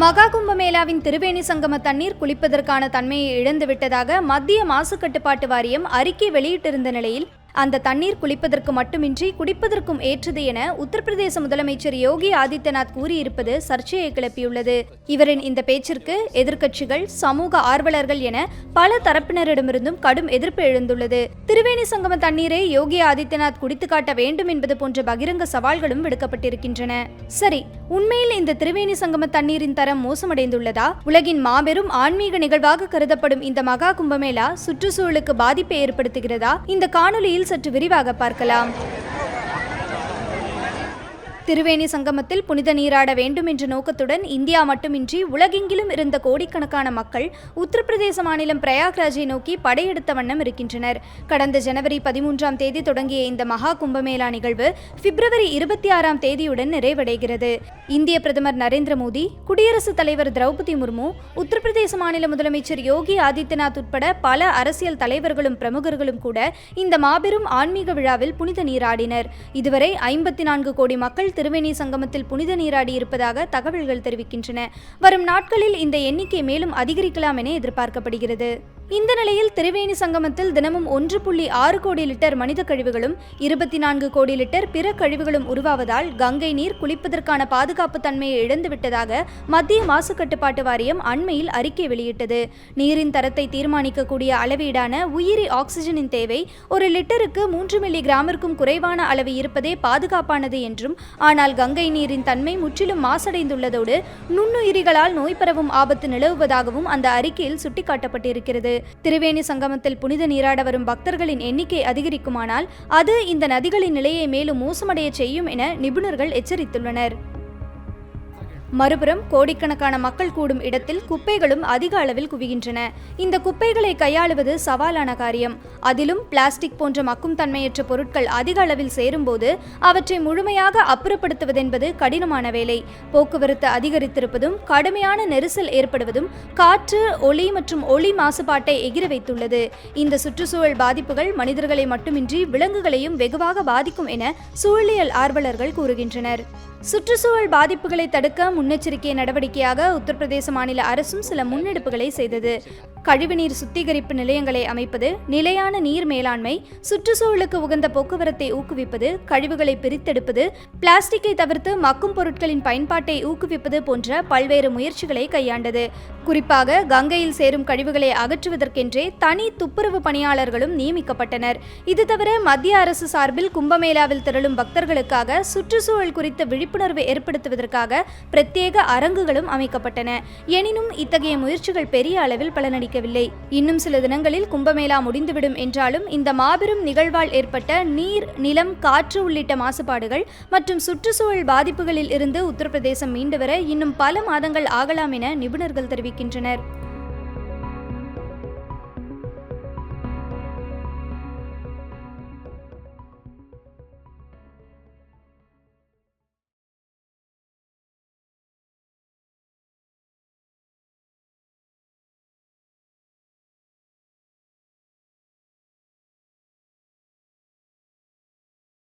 மகா கும்பமேளாவின் திருவேணி சங்கம தண்ணீர் குளிப்பதற்கான தன்மையை இழந்துவிட்டதாக மத்திய மாசு கட்டுப்பாட்டு வாரியம் அறிக்கை வெளியிட்டிருந்த நிலையில் அந்த தண்ணீர் குளிப்பதற்கு மட்டுமின்றி குடிப்பதற்கும் ஏற்றது என உத்தரப்பிரதேச முதலமைச்சர் யோகி ஆதித்யநாத் கூறியிருப்பது சர்ச்சையை கிளப்பியுள்ளது. இவரின் இந்த பேச்சிற்கு எதிர்க்கட்சிகள் சமூக ஆர்வலர்கள் என பல தரப்பினரிடமிருந்தும் கடும் எதிர்ப்பு எழுந்துள்ளது. திருவேணி சங்கம தண்ணீரை யோகி ஆதித்யநாத் குடித்து காட்ட வேண்டும் என்பது போன்ற பகிரங்க சவால்களும் விடுக்கப்பட்டிருக்கின்றன. சரி உண்மையில் இந்த திருவேணி சங்கம தண்ணீரின் தரம் மோசமடைந்துள்ளதா? உலகின் மாபெரும் ஆன்மீக நிகழ்வாக கருதப்படும் இந்த மகா கும்பமேளா சுற்றுச்சூழலுக்கு பாதிப்பை ஏற்படுத்துகிறதா? இந்த காணொலியில் சற்று விரிவாக பார்க்கலாம். திருவேணி சங்கமத்தில் புனித நீராட வேண்டும் என்ற நோக்கத்துடன் இந்தியா மட்டுமின்றி உலகெங்கிலும் இருந்த கோடிக்கணக்கான மக்கள் உத்தரப்பிரதேச மாநிலம் பிரயாக்ராஜை நோக்கி படையெடுத்த வண்ணம் இருக்கின்றனர். கடந்த ஜனவரி பதிமூன்றாம் தேதி தொடங்கிய இந்த மகா கும்பமேளா நிகழ்வு பிப்ரவரி இருபத்தி ஆறாம் தேதியுடன் நிறைவடைகிறது. இந்திய பிரதமர் நரேந்திர மோடி குடியரசுத் தலைவர் திரௌபதி முர்மு உத்தரப்பிரதேச மாநில முதலமைச்சர் யோகி ஆதித்யநாத் உட்பட பல அரசியல் தலைவர்களும் பிரமுகர்களும் கூட இந்த மாபெரும் ஆன்மீக விழாவில் புனித நீராடினர். இதுவரை ஐம்பத்தி நான்கு கோடி மக்கள் திருவேணி சங்கமத்தில் புனித நீராடி இருப்பதாக தகவல்கள் தெரிவிக்கின்றன. வரும் நாட்களில் இந்த எண்ணிக்கை மேலும் அதிகரிக்கலாம் என எதிர்பார்க்கப்படுகிறது. இந்த நிலையில் திரிவேணி சங்கமத்தில் தினமும் ஒன்று புள்ளி ஆறு கோடி லிட்டர் மனித கழிவுகளும் இருபத்தி நான்கு கோடி லிட்டர் பிற கழிவுகளும் உருவாவதால் கங்கை நீர் குளிப்பதற்கான பாதுகாப்பு தன்மையை இழந்துவிட்டதாக மத்திய மாசு கட்டுப்பாட்டு வாரியம் அண்மையில் அறிக்கை வெளியிட்டது. நீரின் தரத்தை தீர்மானிக்கக்கூடிய அளவீடான உயிரி ஆக்சிஜனின் தேவை ஒரு லிட்டருக்கு மூன்று மில்லி கிராமிற்கும் குறைவான அளவு இருப்பதே பாதுகாப்பானது என்றும் ஆனால் கங்கை நீரின் தன்மை முற்றிலும் மாசடைந்துள்ளதோடு நுண்ணுயிரிகளால் நோய் பரவும் ஆபத்து நிலவுவதாகவும் அந்த அறிக்கையில் சுட்டிக்காட்டப்பட்டிருக்கிறது. திரிவேணி சங்கமத்தில் புனித நீராட வரும் பக்தர்களின் எண்ணிக்கை அதிகரிக்குமானால் அது இந்த நதிகளின் நிலையை மேலும் மோசமடைய செய்யும் என நிபுணர்கள் எச்சரித்துள்ளனர். மறுபுறம் கோடிக்கணக்கான மக்கள் கூடும் இடத்தில் குப்பைகளும் அதிக அளவில் குவிகின்றன. இந்த குப்பைகளை கையாளுவது சவாலான காரியம். அதிலும் பிளாஸ்டிக் போன்ற மக்கும் தன்மையற்ற பொருட்கள் அதிக அளவில் சேரும்போது அவற்றை முழுமையாக அப்புறப்படுத்துவதென்பது கடினமான வேலை. போக்குவரத்து அதிகரித்திருப்பதும் கடுமையான நெரிசல் ஏற்படுவதும் காற்று ஒளி மற்றும் ஒளி மாசுபாட்டை எகிர வைத்துள்ளது. இந்த சுற்றுச்சூழல் பாதிப்புகள் மனிதர்களை மட்டுமின்றி விலங்குகளையும் வெகுவாக பாதிக்கும் என சூழலியல் ஆர்வலர்கள் கூறுகின்றனர். சுற்றுச்சூழல் பாதிப்புகளை தடுக்க முன்னெச்சரிக்கை நடவடிக்கையாக உத்தரப்பிரதேச மாநில அரசும் சில முன்னெடுப்புகளை செய்தது. கழிவுநீர் சுத்திகரிப்பு நிலையங்களை அமைப்பது நிலையான நீர் மேலாண்மை சுற்றுச்சூழலுக்கு உகந்த போக்குவரத்தை ஊக்குவிப்பது கழிவுகளை பிரித்தெடுப்பது பிளாஸ்டிக்கை தவிர்த்து மக்கும் பொருட்களின் பயன்பாட்டை ஊக்குவிப்பது போன்ற பல்வேறு முயற்சிகளை கையாண்டது. குறிப்பாக கங்கையில் சேரும் கழிவுகளை அகற்றுவதற்கென்றே தனி துப்புரவு பணியாளர்களும் நியமிக்கப்பட்டனர். இது தவிர மத்திய அரசு சார்பில் கும்பமேளாவில் திரளும் பக்தர்களுக்காக சுற்றுச்சூழல் குறித்த விழிப்புணர்வு ஏற்படுத்துவதற்காக பிரத்யேக அரங்குகளும் அமைக்கப்பட்டன. எனினும் இத்தகைய முயற்சிகள் பெரிய அளவில் பலனளிக்கவில்லை. இன்னும் சில தினங்களில் கும்பமேளா முடிந்துவிடும் என்றாலும் இந்த மாபெரும் நிகழ்வால் ஏற்பட்ட நீர் நிலம் காற்று உள்ளிட்ட மாசுபாடுகள் மற்றும் சுற்றுச்சூழல் பாதிப்புகளில் இருந்து உத்தரப்பிரதேசம் மீண்டு வர இன்னும் பல மாதங்கள் ஆகலாம் என நிபுணர்கள் தெரிவிக்கின்றனர்.